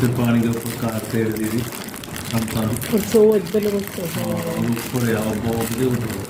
ਉੱਧਰ ਪਾਣੀ ਦਾ ਪ੍ਰਕਾਰ ਤੇ ਦੀ ਸੰਤਾਂ ਨੂੰ ਸੋ ਇੱਧਰ ਉਹ ਉੱਪਰ ਆ ਬਹੁਤ ਵਧੀਆ ਉੱਧਰ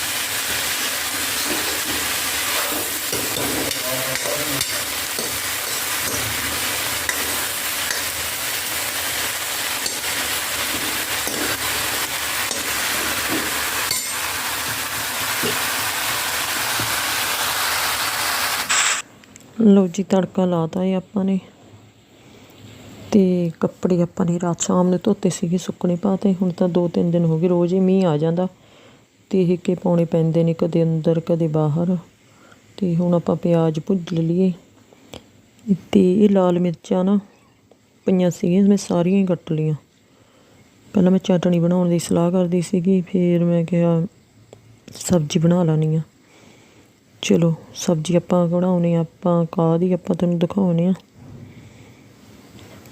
ਲਓ ਜੀ, ਤੜਕਾ ਲਾਤਾ ਹੈ ਆਪਾਂ ਨੇ। ਤੇ ਕੱਪੜੇ ਆਪਾਂ ਨੇ ਰਾਤ ਸ਼ਾਮ ਨੂੰ ਧੋਤੇ ਸੀਗੇ, ਸੁੱਕਣੇ ਪਾਤੇ ਹੁਣ ਤਾਂ 2-3 ਦਿਨ ਹੋ ਗਏ, ਰੋਜ਼ ਹੀ ਮੀਂਹ ਆ ਜਾਂਦਾ। ਤੇ ਇਹ ਕੇ ਪਾਉਣੇ ਪੈਂਦੇ ਨੇ ਕਦੇ ਅੰਦਰ, ਕਦੇ ਬਾਹਰ। ਤੇ ਹੁਣ ਆਪਾਂ ਪਿਆਜ਼ ਭੁੱਜ ਲਈਏ। ਤੇ ਇਹ ਲਾਲ ਮਿਰਚਾਂ ਨਾ ਪਈਆਂ ਸੀਗੀਆਂ, ਮੈਂ ਸਾਰੀਆਂ ਹੀ ਕੱਟ ਲਈਆਂ। ਪਹਿਲਾਂ ਮੈਂ ਚਟਣੀ ਬਣਾਉਣ ਦੀ ਸਲਾਹ ਕਰਦੀ ਸੀਗੀ, ਫਿਰ ਮੈਂ ਕਿਹਾ ਸਬਜ਼ੀ ਬਣਾ ਲੈਣੀ ਆ ਚਲੋ, ਸਬਜ਼ੀ ਆਪਾਂ ਬਣਾਉਣੀ ਆ, ਆਪਾਂ ਕਾਹਦੀ ਆਪਾਂ ਤੁਹਾਨੂੰ ਦਿਖਾਉਣੇ ਆ।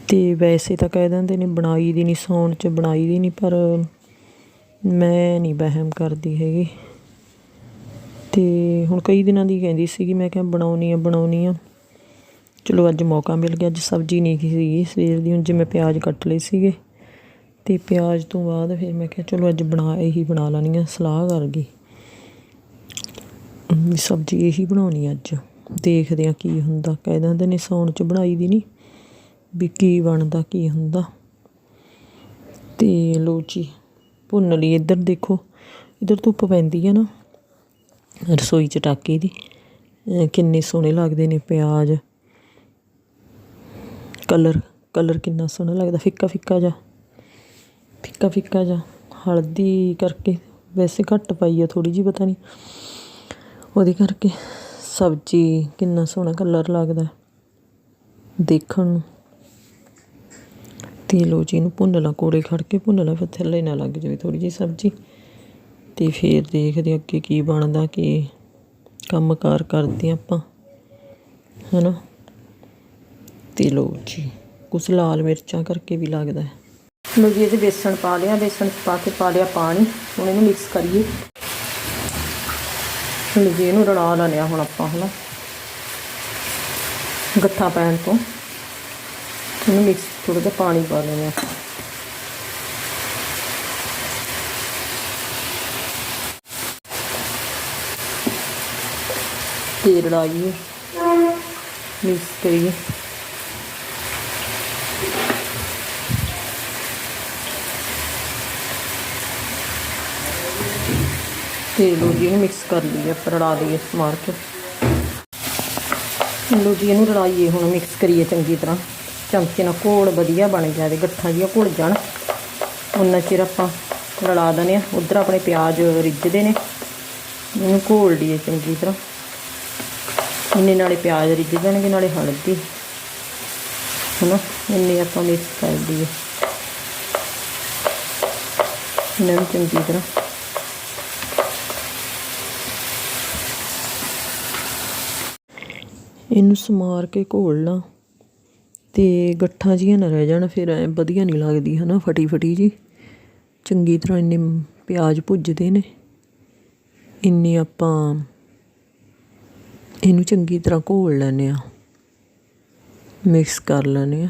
ਤੇ ਵੈਸੇ ਤਾਂ ਕਹਿ ਦਿੰਦੇ ਨੇ ਬਣਾਈ ਦੀ ਨਹੀਂ ਸੌਣ ਚ ਬਣਾਈ ਦੀ ਨਹੀਂ ਪਰ ਮੈਂ ਨਹੀਂ ਵਹਿਮ ਕਰਦੀ ਹੈਗੀ। ਤੇ ਹੁਣ ਕਈ ਦਿਨਾਂ ਦੀ ਕਹਿੰਦੀ ਸੀਗੀ, ਮੈਂ ਕਿਹਾ ਬਣਾਉਣੀ ਆ ਬਣਾਉਣੀ ਆ। ਚਲੋ ਅੱਜ ਮੌਕਾ ਮਿਲ ਗਿਆ, ਅੱਜ ਸਬਜ਼ੀ ਨਹੀਂ ਸੀਗੀ, ਸਵੇਰ ਦੀ ਹੁਣ ਜਿਵੇਂ ਪਿਆਜ਼ ਕੱਟ ਲਏ ਸੀਗੇ। ਤੇ ਪਿਆਜ਼ ਤੋਂ ਬਾਅਦ ਫਿਰ ਮੈਂ ਕਿਹਾ ਚਲੋ ਅੱਜ ਬਣਾ, ਇਹੀ ਬਣਾ ਲੈਣੀ ਆ, ਸਲਾਹ ਕਰ ਗਈ। ਸਬਜ਼ੀ ਇਹੀ ਬਣਾਉਣੀ ਅੱਜ। ਦੇਖਦੇ ਆ ਕੀ ਹੁੰਦਾ। ਕਹਿ ਦਿੰਦੇ ਨੇ ਸੌਣ ਚ ਬਣਾਈ ਦੀ ਨਹੀਂ ਵੀ ਕੀ ਬਣਦਾ, ਕੀ ਹੁੰਦਾ। ਤੇ ਲੋ ਜੀ, ਭੁੰਨ ਲਈ ਇੱਧਰ ਦੇਖੋ। ਇੱਧਰ ਧੁੱਪ ਪੈਂਦੀ ਆ ਨਾ, ਰਸੋਈ ਚ ਟਾਕੀ ਦੀ। ਕਿੰਨੇ ਸੋਹਣੇ ਲੱਗਦੇ ਨੇ ਪਿਆਜ਼। ਕਲਰ ਕਲਰ ਕਿੰਨਾ ਸੋਹਣਾ ਲੱਗਦਾ, ਫਿੱਕਾ ਫਿੱਕਾ ਜਾ ਫਿੱਕਾ ਫਿੱਕਾ ਜਾ ਹਲਦੀ ਕਰਕੇ ਵੈਸੇ ਘੱਟ ਪਾਈ ਆ ਥੋੜੀ ਜੀ ਪਤਾ ਨਹੀਂ ਉਹਦੇ ਕਰਕੇ ਸਬਜ਼ੀ ਕਿੰਨਾ ਸੋਹਣਾ ਕਲਰ ਲੱਗਦਾ ਦੇਖਣ ਨੂੰ। ਤੇ ਲੋ ਜੀ ਇਹਨੂੰ ਭੁੰਨ ਲਾ, ਕੋੜੇ ਖੜ ਕੇ ਭੁੰਨ ਲਾ, ਫਿਰ ਥੱਲੇ ਨਾ ਲੱਗ ਜਾਵੇ ਥੋੜੀ ਜੀ ਸਬਜ਼ੀ। ਤੇ ਫਿਰ ਦੇਖਦੇ ਅੱਗੇ ਕੀ ਬਣਦਾ, ਕੀ ਕੰਮਕਾਰ ਕਰਦੇ ਆਪਾਂ। ਹਨਾ? ਤੇ ਲੋ ਜੀ, ਕੁਛ ਲਾਲ ਮਿਰਚਾਂ ਕਰਕੇ ਵੀ ਲੱਗਦਾ ਹੈ। ਲੋ ਜੀ, ਇਹਦੇ ਬੇਸਣ ਪਾ ਲਿਆ ਬੇਸਣ 'ਚ ਪਾ ਕੇ ਪਾ ਲਿਆ ਪਾਣੀ। ਹੁਣ ਇਹਨੂੰ ਮਿਕਸ ਕਰੀਏ। ਹੁਣ ਜੀ ਇਹਨੂੰ ਰਲਾ ਲੈਣਿਆ ਹੁਣ ਆਪਾਂ, ਹਨਾ। ਗੱਠਾ ਪੈਣ ਤੋਂ। ਇਹਨੂੰ ਮਿਕਸ ਥੋੜਾ ਜਿਹਾ ਪਾਣੀ ਪਾ ਲੈਣੇ ਲੈਣਾ ਤੇ ਰਲਾਈਏ ਮਿਕਸ ਕਰੀਏ। ਤੇ ਲੋ ਜੀ ਇਹਨੂੰ ਮਿਕਸ ਕਰ ਲਈਏ, ਆਪਾਂ ਰਲਾ ਲਈਏ ਮਾਰ ਕੇ। ਲੋ ਜੀ ਇਹਨੂੰ ਰਲਾਈਏ, ਹੁਣ ਮਿਕਸ ਕਰੀਏ ਚੰਗੀ ਤਰ੍ਹਾਂ। ਚਮਚੇ ਨਾਲ ਘੋਲ ਵਧੀਆ ਬਣ ਜਾਵੇ, ਗੱਠਾਂ ਜਿਹੀਆਂ ਘੁਲ ਜਾਣ। ਉਹਨਾਂ ਚਿਰ ਆਪਾਂ ਰਲਾ ਦਨੇ ਆ। ਉਧਰ ਆਪਣੇ ਪਿਆਜ਼ ਰਿੱਝਦੇ ਨੇ। ਇਹਨੂੰ ਘੋਲ ਲਈਏ ਚੰਗੀ ਤਰ੍ਹਾਂ। ਇੰਨੇ ਨਾਲੇ ਪਿਆਜ਼ ਰਿੱਝ ਜਾਣਗੇ, ਨਾਲੇ ਹਲਦੀ। ਹਨਾ? ਇੰਨੇ ਆਪਾਂ ਮਿਕਸ ਕਰ ਦਈਏ ਇਹਨਾਂ ਨੂੰ ਚੰਗੀ ਤਰ੍ਹਾਂ। ਇਹਨੂੰ ਸਮਾਰ ਕੇ ਘੋਲ ਲਾਂ ਤੇ ਗੱਠਾਂ ਜੀਆਂ ਨਾ ਰਹਿ ਜਾਣ, ਫਿਰ ਐ ਵਧੀਆ ਨਹੀਂ ਲੱਗਦੀ ਹਨਾ ਫਟੀ ਫਟੀ ਜੀ। ਚੰਗੀ ਤਰ੍ਹਾਂ ਇੰਨੇ ਪਿਆਜ਼ ਭੁੱਜਦੇ ਨੇ। ਇੰਨੇ ਆਪਾਂ ਇਹਨੂੰ ਚੰਗੀ ਤਰ੍ਹਾਂ ਘੋਲ ਲੈਂਦੇ ਆ ਮਿਕਸ ਕਰ ਲੈਂਦੇ ਆ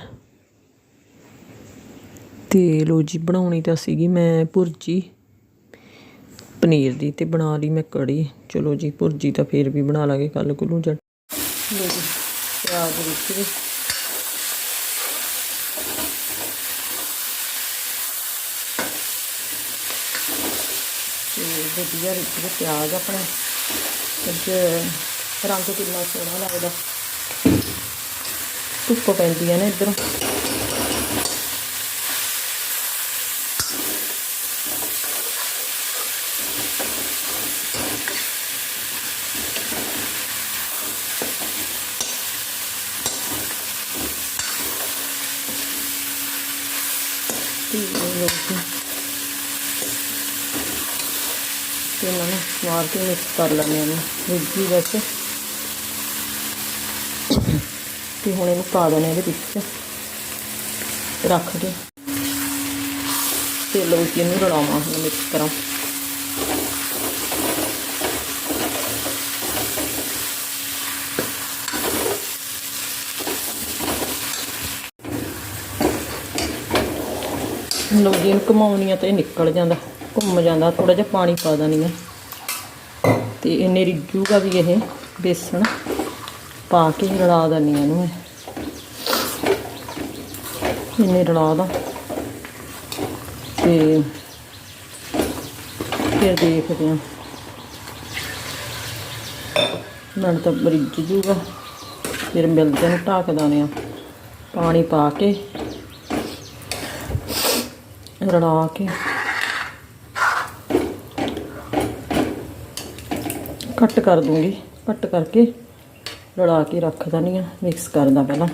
ਤੇ ਲੋ ਜੀ, ਬਣਾਉਣੀ ਤਾਂ ਸੀਗੀ ਮੈਂ ਭੁਰਜੀ। ਪਨੀਰ ਦੀ ਤੇ ਬਣਾ ਲਈ ਮੈਂ ਕੜੀ। ਚਲੋ ਜੀ, ਭੁਰਜੀ ਤਾਂ ਫੇਰ ਵੀ ਬਣਾ ਲਾਂਗੇ ਕੱਲ ਕੁਲੂ ਜਦ ਲੋ ਜੀ ਪਿਆਜ਼ ਵਿੱਚ ਵੀ ਤੇ ਵਧੀਆ ਵਿੱਚ ਵੀ ਪਿਆਜ਼ ਆਪਣੇ ਅੱਜ ਰੰਗ ਕਿੰਨਾ ਸੋਹਣਾ ਲੱਗਦਾ ਧੁੱਪ ਪੈਂਦੀ ਹੈ ਨਾ ਇੱਧਰੋਂ ਤੇ ਲੋਕ ਤੇ ਇਹਨਾਂ ਨੂੰ ਮਾਰ ਕੇ ਮਿਕਸ ਕਰ ਲੈਂਦੇ ਹਾਂ ਰਿੱਝੀ ਵਿੱਚ। ਤੇ ਹੁਣ ਇਹਨੂੰ ਪਾ ਦੇਣਾ ਇਹਦੇ ਵਿੱਚ। ਰੱਖ ਕੇ। ਤੇ ਲੋ ਜੀ, ਇਹਨੂੰ ਰਲਾਵਾਂ ਹੁਣ ਮਿਕਸ ਕਰਾਂ। ਲੋ ਜੀ, ਇਹਨੂੰ ਘੁਮਾਉਣੀ ਆ ਤੇ ਨਿਕਲ ਜਾਂਦਾ, ਘੁੰਮ ਜਾਂਦਾ ਥੋੜਾ ਜਿਹਾ ਪਾਣੀ ਪਾ ਦੇਣੀ ਆ। ਤੇ ਇਹਨੇ ਰਿੱਝੂਗਾ ਵੀ ਇਹ ਬੇਸਣ ਪਾ ਕੇ ਰਲਾ ਦੇਣੀ ਆ ਇਹਨੂੰ ਮੈਂ। ਇਹਨੇ ਰਲਾ ਦਾ। ਤੇ ਫਿਰ ਦੇਖਦੇ ਹਾਂ। ਨਾਲ ਤਾਂ ਰਿੱਝ ਜੂਗਾ। ਫਿਰ ਮਿਲਦੇ ਨੂੰ ਢੱਕ ਦਾਨੇ ਆ ਪਾਣੀ ਪਾ ਕੇ ਰਲਾ ਕੇ। ਕੱਟ ਕਰ ਦੂੰਗੀ। ਕੱਟ ਕਰਕੇ ਰਲਾ ਕੇ ਰੱਖ ਦਨੀ ਆ ਮਿਕਸ ਕਰਦਾ ਪਹਿਲਾਂ।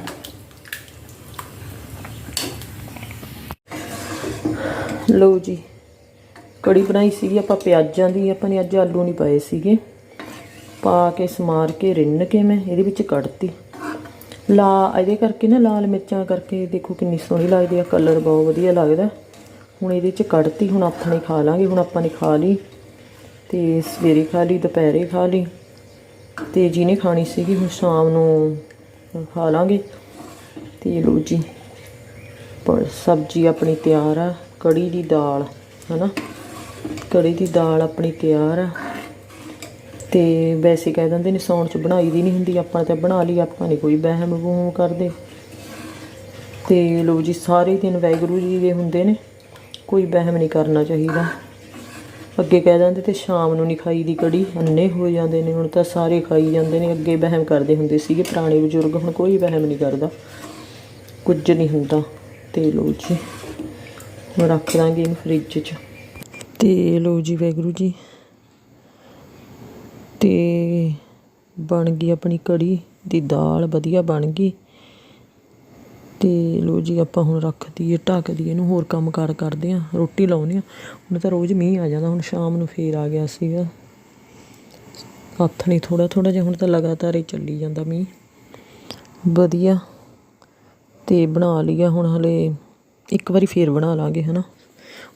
ਲਓ ਜੀ, ਕੜੀ ਬਣਾਈ ਸੀਗੀ ਆਪਾਂ ਪਿਆਜ਼ਾਂ ਦੀ। ਆਪਾਂ ਨੇ ਅੱਜ ਆਲੂ ਨਹੀਂ ਪਾਏ ਸੀਗੇ। ਪਾ ਕੇ ਸਮਾਰ ਕੇ ਰਿੰਨ ਕੇ ਮੈਂ ਇਹਦੇ ਵਿੱਚ ਕੱਢਤੀ। ਲਾ, ਇਹਦੇ ਕਰਕੇ ਨਾ ਲਾਲ ਮਿਰਚਾਂ ਕਰਕੇ ਦੇਖੋ ਕਿੰਨੀ ਸੋਹਣੀ ਲੱਗਦੀ ਆ। ਕਲਰ ਬਹੁਤ ਵਧੀਆ ਲੱਗਦਾ। ਹੁਣ ਇਹਦੇ ਚ ਕੱਢਤੀ, ਹੁਣ ਆਪਾਂ ਨੇ ਖਾ ਲਾਂਗੇ। ਹੁਣ ਆਪਾਂ ਨੇ ਖਾ ਲਈ। ਤੇ ਸਵੇਰੇ ਖਾ ਲਈ, ਦੁਪਹਿਰੇ ਖਾ ਲਈ ਤੇ ਜਿਹਨੇ ਖਾਣੀ ਸੀਗੀ ਹੁਣ ਸ਼ਾਮ ਨੂੰ ਖਾ ਲਾਂਗੇ। ਤੇ ਲੋ ਜੀ, ਪਰ ਸਬਜ਼ੀ ਆਪਣੀ ਤਿਆਰ ਆ, ਕੜੀ ਦੀ ਦਾਲ, ਹਨਾ? ਕੜੀ ਦੀ ਦਾਲ ਆਪਣੀ ਤਿਆਰ ਆ। ਤੇ ਵੈਸੇ ਕਹਿ ਦਿੰਦੇ ਨੇ ਸੌਣ ਚ ਬਣਾਈ ਦੀ ਨਹੀਂ ਹੁੰਦੀ, ਆਪਾਂ ਤਾਂ ਬਣਾ ਲਈ, ਆਪਾਂ ਨਹੀਂ ਕੋਈ ਵਹਿਮ ਵੂਮ ਕਰਦੇ। ਤੇ ਲੋ ਜੀ, ਸਾਰੇ ਦਿਨ ਵੈਗਰੂ ਜੀ ਦੇ ਹੁੰਦੇ ਨੇ, ਕੋਈ ਵਹਿਮ ਨਹੀਂ ਕਰਨਾ ਚਾਹੀਦਾ। ਅੱਗੇ ਕਹਿ ਦਿੰਦੇ ਤੇ ਸ਼ਾਮ ਨੂੰ ਨਹੀਂ ਖਾਈ ਦੀ ਕੜੀ ਅੰਨੇ ਹੋ ਜਾਂਦੇ ਨੇ, ਹੁਣ ਤਾਂ ਸਾਰੇ ਖਾਈ ਜਾਂਦੇ ਨੇ, ਅੱਗੇ ਵਹਿਮ ਕਰਦੇ ਹੁੰਦੇ ਸੀਗੇ, ਪੁਰਾਣੇ ਬਜ਼ੁਰਗ, ਹੁਣ ਕੋਈ ਵਹਿਮ ਨਹੀਂ ਕਰਦਾ, ਕੁਝ ਨਹੀਂ ਹੁੰਦਾ, ਤੇ ਲੋ ਜੀ, ਹੁਣ ਰੱਖ ਦਾਂਗੇ ਇਹਨੂੰ ਫ੍ਰਿਜ 'ਚ, ਤੇ ਲੋ ਜੀ ਵੈਗਰੂ ਜੀ, ਤੇ ਬਣ ਗਈ ਆਪਣੀ ਕੜੀ, ਦੀ ਦਾਲ ਵਧੀਆ ਬਣ ਗਈ ਅਤੇ ਲੋ ਜੀ ਆਪਾਂ ਹੁਣ ਰੱਖ ਦਈਏ, ਢੱਕ ਦਈਏ ਇਹਨੂੰ, ਹੋਰ ਕੰਮ ਕਾਰ ਕਰਦੇ ਹਾਂ, ਰੋਟੀ ਲਾਉਂਦੇ ਹਾਂ। ਹੁਣ ਤਾਂ ਰੋਜ਼ ਮੀਂਹ ਆ ਜਾਂਦਾ, ਹੁਣ ਸ਼ਾਮ ਨੂੰ ਫੇਰ ਆ ਗਿਆ ਸੀਗਾ। ਹੱਥ ਨਹੀਂ ਥੋੜਾ ਥੋੜਾ ਜਿਹਾ ਹੁਣ ਤਾਂ ਲਗਾਤਾਰ ਹੀ ਚੱਲੀ ਜਾਂਦਾ ਮੀਂਹ। ਵਧੀਆ। ਤੇ ਬਣਾ ਲਿਆ ਹੁਣ ਹਲੇ, ਇੱਕ ਵਾਰੀ ਫੇਰ ਬਣਾ ਲਾਂਗੇ, ਹਨਾ।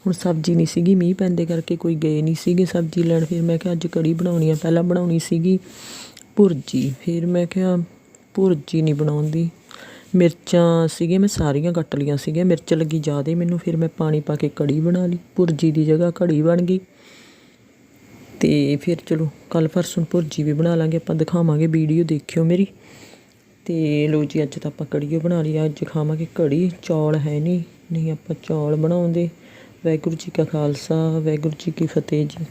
ਹੁਣ ਸਬਜ਼ੀ ਨਹੀਂ ਸੀਗੀ, ਮੀਂਹ ਪੈਂਦੇ ਕਰਕੇ ਕੋਈ ਗਏ ਨਹੀਂ ਸੀਗੇ ਸਬਜ਼ੀ ਲੈਣ। ਫਿਰ ਮੈਂ ਕਿਹਾ ਅੱਜ ਕੜੀ ਬਣਾਉਣੀ ਆ, ਪਹਿਲਾਂ ਬਣਾਉਣੀ ਸੀਗੀ ਭੁਰਜੀ। ਫਿਰ ਮੈਂ ਕਿਹਾ ਭੁਰਜੀ ਨਹੀਂ ਬਣਾਉਂਦੀ। ਮਿਰਚਾਂ ਸੀਗੇ ਮੈਂ ਸਾਰੀਆਂ ਕੱਟ ਲਈਆਂ ਸੀਗੀਆਂ। ਮਿਰਚ ਲੱਗੀ ਜ਼ਿਆਦਾ ਮੈਨੂੰ, ਫਿਰ ਮੈਂ ਪਾਣੀ ਪਾ ਕੇ ਕੜੀ ਬਣਾ ਲਈ। ਭੁਰਜੀ ਦੀ ਜਗ੍ਹਾ ਕੜੀ ਬਣ ਗਈ। ਤੇ ਫਿਰ ਚਲੋ ਕੱਲ ਪਰਸੋਂ ਭੁਰਜੀ ਵੀ ਬਣਾ ਲਾਂਗੇ, ਆਪਾਂ ਦਿਖਾਵਾਂਗੇ ਵੀਡੀਓ, ਦੇਖਿਓ ਮੇਰੀ। ਤੇ ਲੋ ਜੀ, ਅੱਜ ਤਾਂ ਆਪਾਂ ਕੜੀਓ ਬਣਾ ਲਈ। ਅੱਜ ਖਾਵਾਂਗੇ ਕੜੀ, ਚੌਲ ਹੈ ਨਹੀਂ। ਨਹੀਂ ਆਪਾਂ ਚੌਲ ਬਣਾਉਂਦੇ। ਵਾਹਿਗੁਰੂ ਜੀ ਕਾ ਖਾਲਸਾ, ਵਾਹਿਗੁਰੂ ਜੀ ਕੀ ਫਤਿਹ ਜੀ।